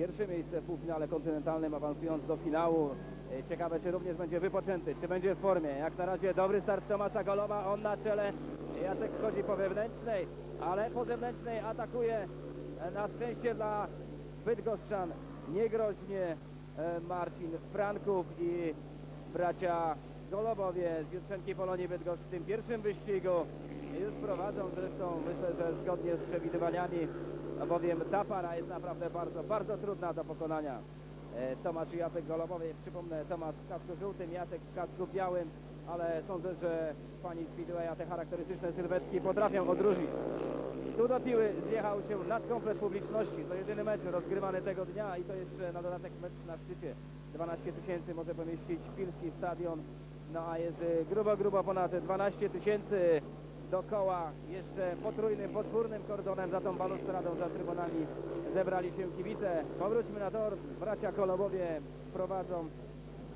pierwsze miejsce w półfinale kontynentalnym, awansując do finału. E, Ciekawe, czy również będzie wypoczęty, czy będzie w formie. Jak na razie dobry start Tomasza Golowa, on na czele. Jacek wchodzi po wewnętrznej, ale po zewnętrznej atakuje e, na szczęście dla Bydgoszczan niegroźnie e, Marcin Franków i bracia Golobowie z Jutrzenki Polonii Bydgoszcz w tym pierwszym wyścigu już prowadzą zresztą myślę, że zgodnie z przewidywaniami, bowiem ta para jest naprawdę bardzo, bardzo trudna do pokonania. E, Tomasz i Jacek Golobowie, przypomnę Tomasz w kasku żółtym, Jacek w kasku białym, ale sądzę, że pani Speedwaya te charakterystyczne sylwetki potrafią odróżnić. Tu do piły zjechał się nadkomplet publiczności. To jedyny mecz rozgrywany tego dnia i to jeszcze na dodatek mecz na szczycie. 12 tysięcy może pomieścić Pilski Stadion. No a jest y, grubo, grubo ponad 12 tysięcy dookoła. Jeszcze potrójnym, podwórnym kordonem za tą balustradą, za trybunami zebrali się kibice. Powróćmy na tor. Bracia Kolobowie prowadzą.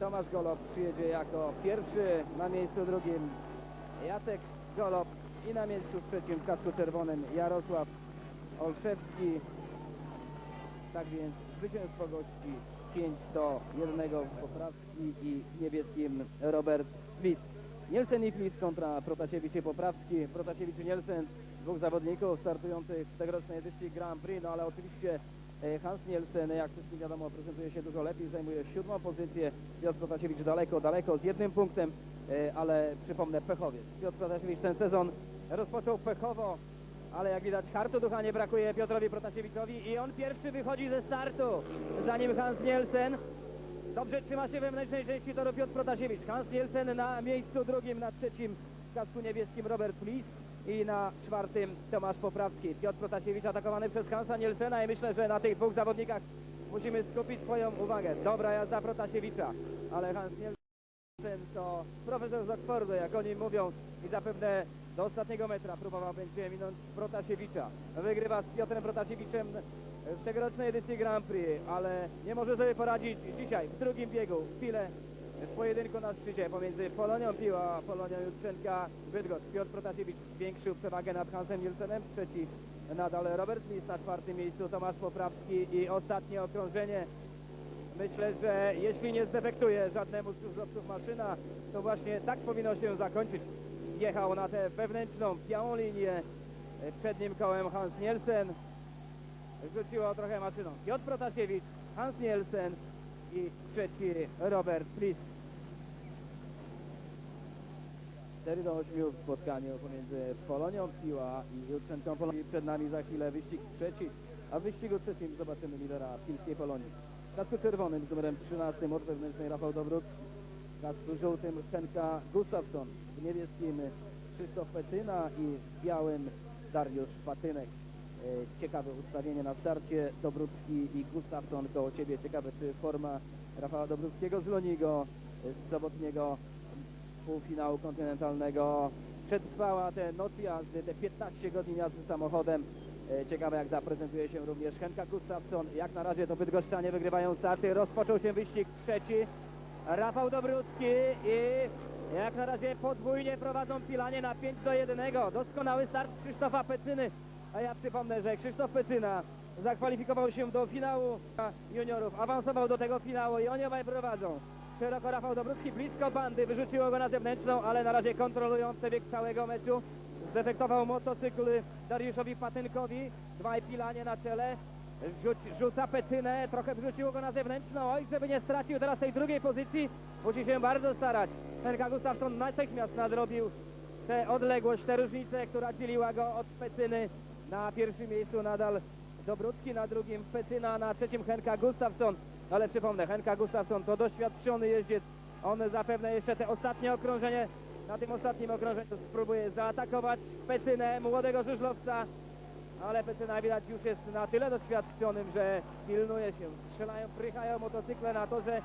Tomasz Golob przyjedzie jako pierwszy na miejscu drugim. Jacek Golob i na miejscu trzecim w kasku czerwonym Jarosław Olszewski. Tak więc zwycięstwo gości 5 do 1 w Poprawski i niebieskim Robert Smith. Nielsen i Flis kontra Protasiewicz i Poprawski. Protasiewicz i Nielsen, dwóch zawodników startujących w tegorocznej edycji Grand Prix, no ale oczywiście e, Hans Nielsen, jak wszystkim wiadomo, prezentuje się dużo lepiej, zajmuje siódmą pozycję. Piotr Protasiewicz daleko, daleko, z jednym punktem, e, ale przypomnę, pechowiec. Piotr Protasiewicz ten sezon rozpoczął pechowo, ale jak widać hartu ducha nie brakuje Piotrowi Protasiewiczowi i on pierwszy wychodzi ze startu, zanim Hans Nielsen. Dobrze trzyma się wewnętrznej części toru Piotr Protasiewicz. Hans Nielsen na miejscu drugim, na trzecim w kasku niebieskim Robert Flis i na czwartym Tomasz Poprawski. Piotr Protasiewicz atakowany przez Hansa Nielsena i myślę, że na tych dwóch zawodnikach musimy skupić swoją uwagę. Dobra jazda Protasiewicza, ale Hans Nielsen to profesor z Oxfordu, jak oni mówią i zapewne do ostatniego metra próbował będzie minąć Protasiewicza. Wygrywa z Piotrem Protasiewiczem w tegorocznej edycji Grand Prix, ale nie może sobie poradzić dzisiaj w drugim biegu. Chwilę w pojedynku na szczycie pomiędzy Polonią Piła a Polonią Jutrzenka Bydgoszcz. Piotr Protasiewicz zwiększył przewagę nad Hansem Nielsenem. Trzeci nadal Robert Smith na czwartym miejscu Tomasz Poprawski i ostatnie okrążenie Myślę, że jeśli nie zdefektuje żadnemu z służbowców maszyna, to właśnie tak powinno się zakończyć. Jechał na tę wewnętrzną, białą linię e, przednim kołem Hans Nielsen. Rzuciło trochę maszyną Piotr Protasiewicz, Hans Nielsen i trzeci Robert Flis. 4 do 8 w spotkaniu pomiędzy Polonią Piła i Jutrzenką Polonii. Przed nami za chwilę wyścig trzeci, a w wyścigu trzecim zobaczymy lidera pilskiej Polonii. W kasku czerwonym z numerem 13 od wewnętrznej Rafał Dobrucki. W kasku żółtym Henka Gustafsson. W niebieskim Krzysztof Petyna i w białym Dariusz Patynek. E, Ciekawe ustawienie na starcie. Dobrucki i Gustafsson koło siebie. Ciekawe czy forma Rafała Dobruckiego z Lonigo z sobotniego półfinału kontynentalnego przetrwała te noc jazdy, te 15 godzin jazdy samochodem. E, Ciekawe jak zaprezentuje się również Henka Gustafsson. Jak na razie to Bydgoszczanie wygrywają starty. Rozpoczął się wyścig trzeci. Rafał Dobrucki i jak na razie podwójnie prowadzą Pilanie na 5 do 1. Doskonały start Krzysztofa Pecyny. A ja przypomnę, że Krzysztof Pecyna zakwalifikował się do finału juniorów, awansował do tego finału i oni obaj prowadzą. Szeroko Rafał Dobrucki blisko bandy, wyrzuciło go na zewnętrzną, ale na razie kontrolują przebieg całego meczu. Zdefektował motocykl Dariuszowi Patynkowi, dwaj pilanie na czele. Rzuć, rzuca Petynę, trochę wrzuciło go na zewnętrzną. Oj, żeby nie stracił teraz tej drugiej pozycji, musi się bardzo starać. Henka Gustafsson natychmiast nadrobił tę odległość, tę różnicę, która dzieliła go od Petyny. Na pierwszym miejscu nadal Dobrucki, na drugim Petyna, na trzecim Henka Gustafsson. Ale przypomnę, Henka Gustafsson to doświadczony jeździec. On zapewne jeszcze te ostatnie okrążenie, na tym ostatnim okrążeniu spróbuje zaatakować Petynę, młodego żużlowca. Ale Petyna widać już jest na tyle doświadczonym, że pilnuje się. Strzelają, prychają motocykle na to, że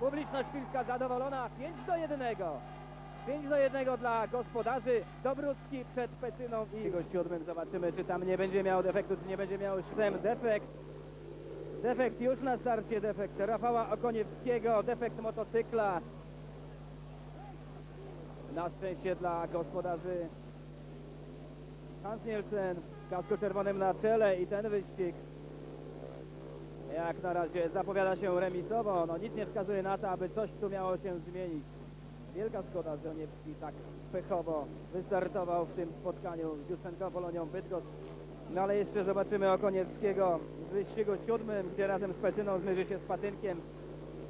publiczność pilska zadowolona. 5 do 1. 5 do 1 dla gospodarzy. Dobrucki przed Petyną i jego siódmym. Zobaczymy, czy tam nie będzie miał defektu, czy nie będzie miał sztem defekt. Defekt już na starcie, defekt Rafała Okoniewskiego, defekt motocykla. Na szczęście dla gospodarzy Hans Nielsen w kasku czerwonym na czele i ten wyścig Jak na razie zapowiada się remisowo, no nic nie wskazuje na to, aby coś tu miało się zmienić. Wielka szkoda, że Niewski tak pechowo wystartował w tym spotkaniu z Jusenko Polonią Bydgoszcz. No ale jeszcze zobaczymy Okoniewskiego w wyścigu siódmym, gdzie razem z Petyną zmierzy się z Patynkiem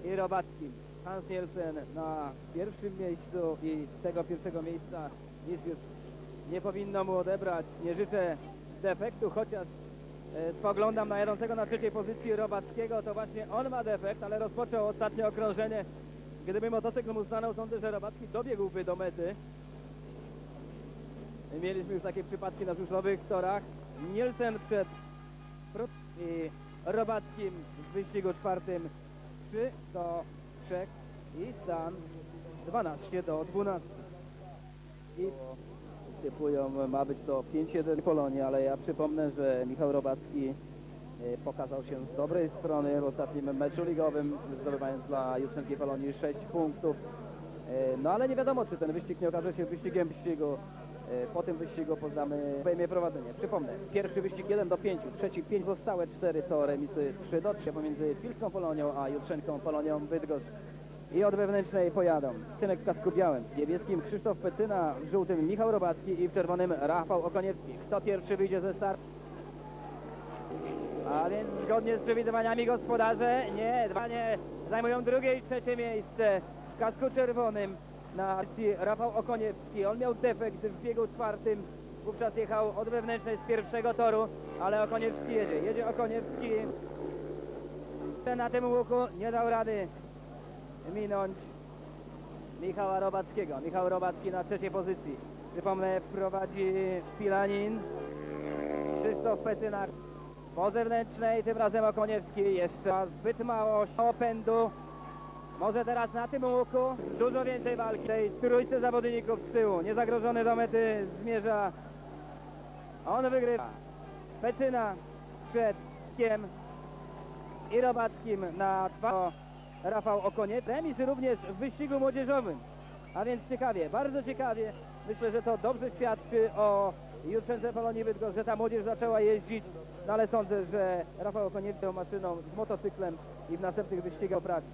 i Robackim. Hans Nielsen na pierwszym miejscu i z tego pierwszego miejsca nic już nie powinno mu odebrać. Nie życzę defektu, chociaż e, spoglądam na jadącego na trzeciej pozycji Robackiego, to właśnie on ma defekt, ale rozpoczął ostatnie okrążenie. Gdyby motocykl stanął, sądzę, że Robacki dobiegłby do mety. Mieliśmy już takie przypadki na żużlowych torach. Nielsen przed Robackim w wyścigu czwartym 3 do 3 i stan 12 do 12. I typują, ma być to 5-1 Polonii, ale ja przypomnę, że Michał Robacki pokazał się z dobrej strony w ostatnim meczu ligowym, zdobywając dla Jutrzenki Polonii 6 punktów. E, No ale nie wiadomo, czy ten wyścig nie okaże się wyścigiem wyścigu. E, Po tym wyścigu poznamy pojmie prowadzenie. Przypomnę, pierwszy wyścig 1 do 5, trzeci 5 pozostałe 4 to remisy 3 do 3 pomiędzy Pilską Polonią a Jutrzenką Polonią Bydgoszcz. I od wewnętrznej pojadą. Tynek w kasku białym, w niebieskim Krzysztof Petyna, w żółtym Michał Robacki i w czerwonym Rafał Okoniecki. Kto pierwszy wyjdzie ze startu? A więc zgodnie z przewidywaniami gospodarze, nie, dwa nie, zajmują drugie i trzecie miejsce w kasku czerwonym na akcji Rafał Okoniewski. On miał defekt w biegu czwartym, wówczas jechał od wewnętrznej z pierwszego toru, ale Okoniewski jedzie. Jedzie Okoniewski. Na tym łuku nie dał rady minąć Michała Robackiego. Michał Robacki na trzeciej pozycji. Przypomnę, prowadzi Szpilanin, Krzysztof Petynak po zewnętrznej, tym razem Okoniewski jeszcze zbyt mało opędu. Może teraz na tym łuku dużo więcej walki. Tej trójce zawodników z tyłu. Niezagrożony do mety zmierza. On wygrywa. Petyna przed Kiem i Robackim na dwa. Rafał Okoniec. Remis również w wyścigu młodzieżowym. A więc ciekawie, bardzo ciekawie. Myślę, że to dobrze świadczy o Jutrzence Polonii Bydgoszcz, że ta młodzież zaczęła jeździć. No ale sądzę, że Rafał Okoniec tą maszyną z motocyklem i w następnych wyścigach poprawi.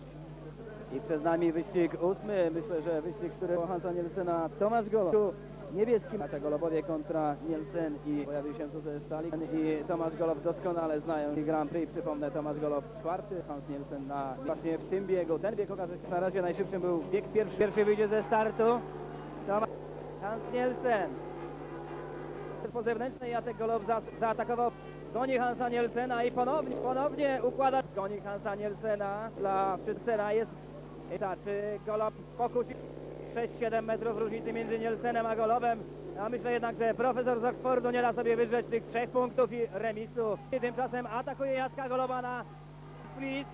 I przed nami wyścig ósmy. Myślę, że wyścig, który Hansa Nielsena Tomasz Golow. Tu Niebieski Macia Golowowie kontra Nielsen i pojawił się tu ze stali. I Tomasz Golow doskonale znają Grand Prix. Przypomnę, Tomasz Golow czwarty, Hans Nielsen na właśnie w tym biegu. Ten bieg okaże się na razie najszybszym był bieg pierwszy. Pierwszy wyjdzie ze startu. Tomasz Hans Nielsen. Po zewnętrznej Jacek Golow za, zaatakował Goni Hansa Nielsena i ponownie, ponownie układa Goni Hansa Nielsena dla Przycera jest ta, czy Golob pokusi 6-7 metrów różnicy między Nielsenem a Golobem. Ja myślę jednak, że profesor z Oxfordu nie da sobie wyrzeć tych trzech punktów i remisu. I tymczasem atakuje Jacka Goloba na split.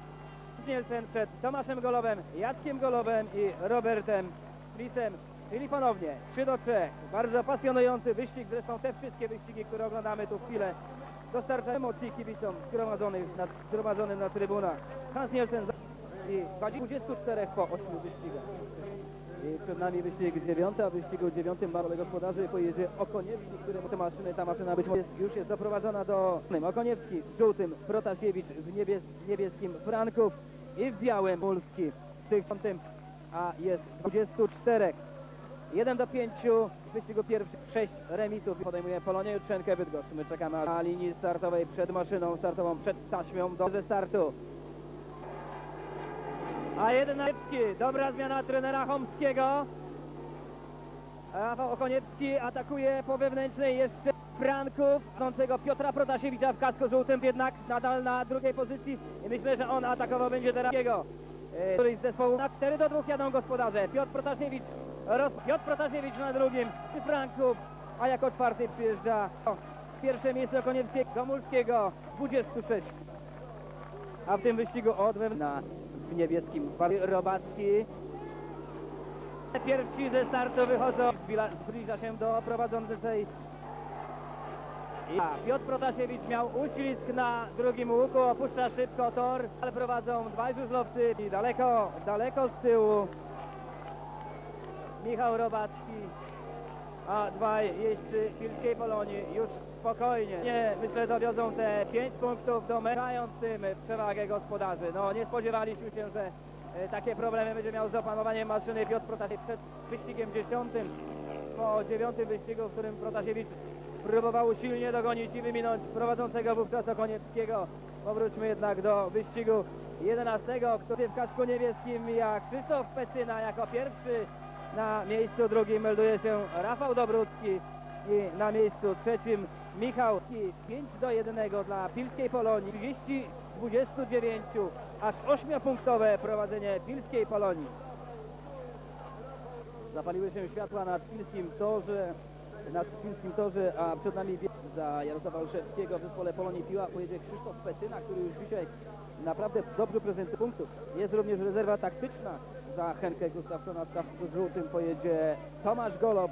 Nielsen przed Tomaszem Golobem, Jackiem Golobem i Robertem Splitsem. Czyli ponownie 3 do 3. Bardzo pasjonujący wyścig. Zresztą te wszystkie wyścigi, które oglądamy tu chwilę dostarcza emocji kibicom zgromadzonych na, zgromadzonym na trybunach. Hans Nielsen i 24 po 8 wyścigach. I przed nami wyścig dziewiąty, a w wyścigu dziewiątym mały gospodarzy pojedzie Okoniewski, któremu te maszyny, ta maszyna być może już jest doprowadzona do Okoniewski w żółtym, Protasiewicz w niebies, niebieskim, Franków i w białym Mulski w tych a jest 24. 1 do 5 w wyścigu pierwszych 6 remisów podejmuje Polonia Jutrzenkę Bydgoszcz. My czekamy na linii startowej przed maszyną startową, przed taśmą do ze startu. A jeden Lepski, dobra zmiana trenera Chomskiego. Rafał Okoniecki atakuje po wewnętrznej jeszcze Franków, chcącego Piotra Protasiewicza w kasku żółtym, jednak nadal na drugiej pozycji. I myślę, że on atakował będzie teraz jego. e, Który z zespołu na 4 do 2 jadą gospodarze. Piotr Protasiewicz. Piotr Protasiewicz na drugim i Franków, a jako czwarty przyjeżdża pierwsze miejsce Okonieckiego, Gomulskiego, 26. A w tym wyścigu od na w niebieskim Robacki. Pierwsi ze startu wychodzą, zbliża się do prowadzącej. A, Piotr Protasiewicz miał uścisk na drugim łuku, opuszcza szybko tor, ale prowadzą dwaj żużlowcy i daleko, daleko z tyłu Michał Robacki, a dwaj jeźdźcy Pilskiej Polonii już spokojnie. Nie, myślę, dowiozą te 5 punktów do mając tym przewagę gospodarzy. No, nie spodziewaliśmy się, że e, takie problemy będzie miał z opanowaniem maszyny Piotr Protasiewicz przed wyścigiem dziesiątym. Po dziewiątym wyścigu, w którym Protasiewicz próbował silnie dogonić i wyminąć prowadzącego wówczas Okonieckiego. Powróćmy jednak do wyścigu 11, który w kasku niebieskim mija Krzysztof Pecyna jako pierwszy. Na miejscu drugim melduje się Rafał Dobrucki i na miejscu trzecim Michał I 5 do 1 dla Pilskiej Polonii. 30 z 29, aż 8-punktowe prowadzenie Pilskiej Polonii. Zapaliły się światła nad Pilskim Torze, nad Pilskim Torze, a przed nami za Jarosława Olszewskiego w zespole Polonii Piła pojedzie Krzysztof Petyna, który już dzisiaj naprawdę dobrze prezentuje punktów. Jest również rezerwa taktyczna za Henkę Gustafsona. W żółtym pojedzie Tomasz Golob,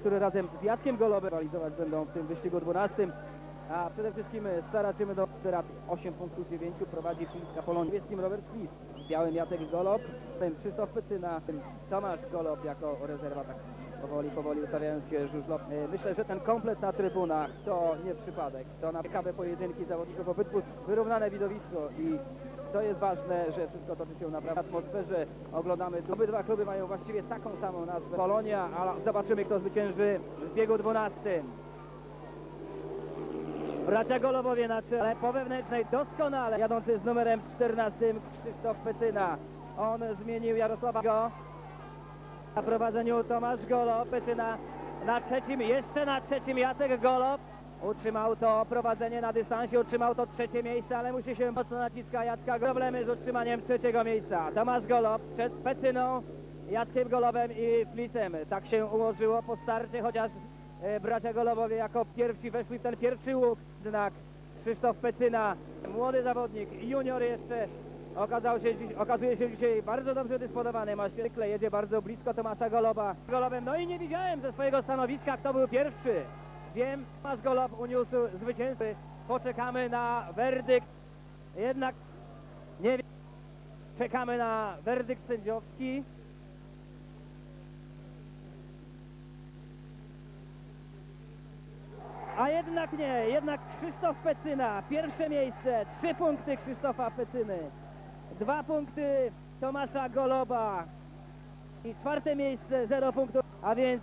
który razem z Jackiem Golobem realizować będą w tym wyścigu 12. A przede wszystkim się do teraz 8 punktów 9 prowadzi Pilska Polonia. W niebieskim Robert Smith, białym Jacek Golob, ten Krzysztof Petyna, ten Tomasz Golob jako rezerwa tak powoli, powoli ustawiając się żużlo. E, Myślę, że ten komplet na trybunach to nie przypadek. To na ciekawe pojedynki zawodników obydwu wyrównane widowisko i to jest ważne, że wszystko toczy się naprawdę w atmosferze. Oglądamy, obydwa kluby mają właściwie taką samą nazwę. Polonia, ale zobaczymy kto zwycięży w biegu 12. Bracia Golobowie na czele, po wewnętrznej doskonale jadący z numerem 14 Krzysztof Petyna. On zmienił Jarosława Go. Na prowadzeniu Tomasz Golo, Petyna na trzecim, jeszcze na trzecim Jacek Golo. Utrzymał to prowadzenie na dystansie, utrzymał to trzecie miejsce, ale musi się mocno naciska Jacka. Problemy z utrzymaniem trzeciego miejsca. Tomasz Golo przed Petyną, Jackiem Golowem i Flisem. Tak się ułożyło po starcie, chociaż e, bracia Golowowie jako pierwsi weszli w ten pierwszy łuk. Jednak Krzysztof Pecyna, młody zawodnik, junior jeszcze, okazał się, dziś, okazuje się dzisiaj bardzo dobrze dysponowany. Ma świetle, jedzie bardzo blisko Tomasza Goloba. Golobem, no i nie widziałem ze swojego stanowiska, kto był pierwszy. Wiem, Tomasz Golob uniósł zwycięstwo. Poczekamy na werdykt. Jednak nie wiem. Czekamy na werdykt sędziowski. A jednak nie, jednak Krzysztof Pecyna, pierwsze miejsce, trzy punkty Krzysztofa Pecyny, dwa punkty Tomasza Goloba i czwarte miejsce, zero punktów, a więc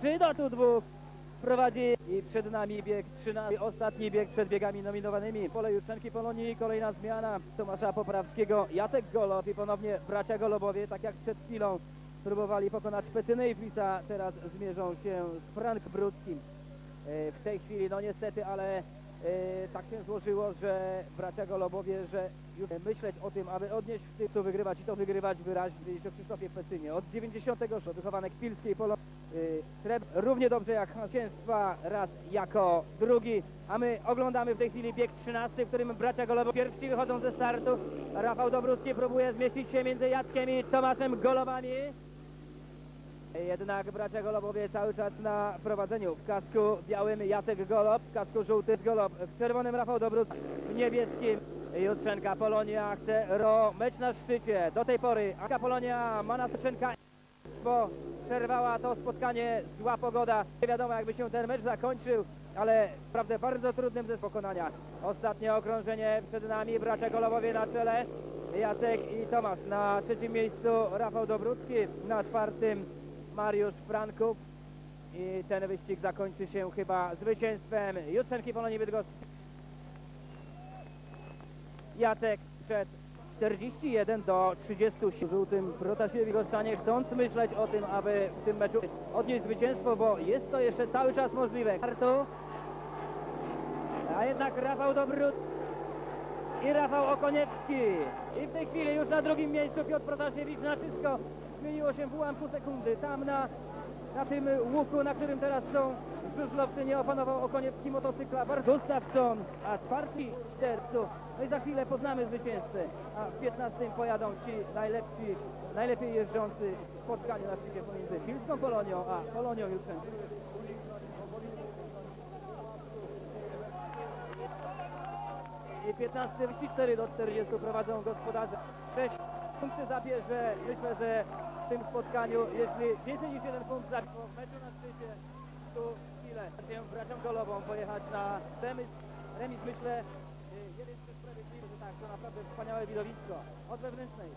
trzy do tu dwóch prowadzi i przed nami bieg 13, ostatni bieg przed biegami nominowanymi. Pole Jutrzenki Polonii, kolejna zmiana Tomasza Poprawskiego, Jacek Golob i ponownie bracia Golobowie, tak jak przed chwilą próbowali pokonać Petynę i Flisa, teraz zmierzą się z Frank Brudzkim. E, w tej chwili, no niestety, ale e, tak się złożyło, że bracia Golobowie, że już myśleć o tym, aby odnieść w to wygrywać i to wygrywać wyraźnie, mówiliśmy o Krzysztofie Pecynie. Od 96 wychowanek Pilskiej Polo Srebr równie dobrze jak zwycięstwa raz jako drugi, a my oglądamy w tej chwili bieg 13, w którym bracia Golobowie pierwsi wychodzą ze startu. Rafał Dobrucki próbuje zmieścić się między Jackiem i Tomaszem Golobami. Jednak bracia Golobowie cały czas na prowadzeniu. W kasku białym Jacek Golob, w kasku żółtym Golob, w czerwonym Rafał Dobruc, w niebieskim Jutrzenka Polonia chce ro mecz na szczycie. Do tej pory Aka Polonia ma na Jutrzenka, bo przerwała to spotkanie zła pogoda. Nie wiadomo jakby się ten mecz zakończył, ale naprawdę bardzo trudnym ze pokonania. Ostatnie okrążenie przed nami, bracia Golobowie na czele. Jacek i Tomasz na trzecim miejscu Rafał Dobrucki, na czwartym Mariusz Franków i ten wyścig zakończy się chyba zwycięstwem Jutrzenki Polonii Bydgoszczy. Jacek przed 41 do 30 żółtym Protasiewicz zostanie chcąc myśleć o tym, aby w tym meczu odnieść zwycięstwo, bo jest to jeszcze cały czas możliwe. Kartu. A jednak Rafał Dobrót i Rafał Okoniecki. I w tej chwili już na drugim miejscu Piotr Protasiewicz na wszystko zmieniło się w ułamku sekundy. Tam na, na tym łuku, na którym teraz są żużlowcy, nie opanował Okoniecki motocykla. Bar Gustafsson, a czwarty tercu. No i za chwilę poznamy zwycięzcę. A w 15 pojadą ci najlepsi, najlepiej jeżdżący w spotkaniu na szczycie pomiędzy Pilską Polonią a Polonią Jutrzenką. I 15 wyścig 4 do 40 prowadzą gospodarze. 6 punkty zabierze. Myślę, że w tym spotkaniu, jeśli więcej niż jeden punkt zabierze w meczu na szczycie, tu chwilę. Się braciom Golową pojechać na remis. Remis myślę, y, jeden z sprawiedliwy, że tak, to naprawdę wspaniałe widowisko. Od wewnętrznej.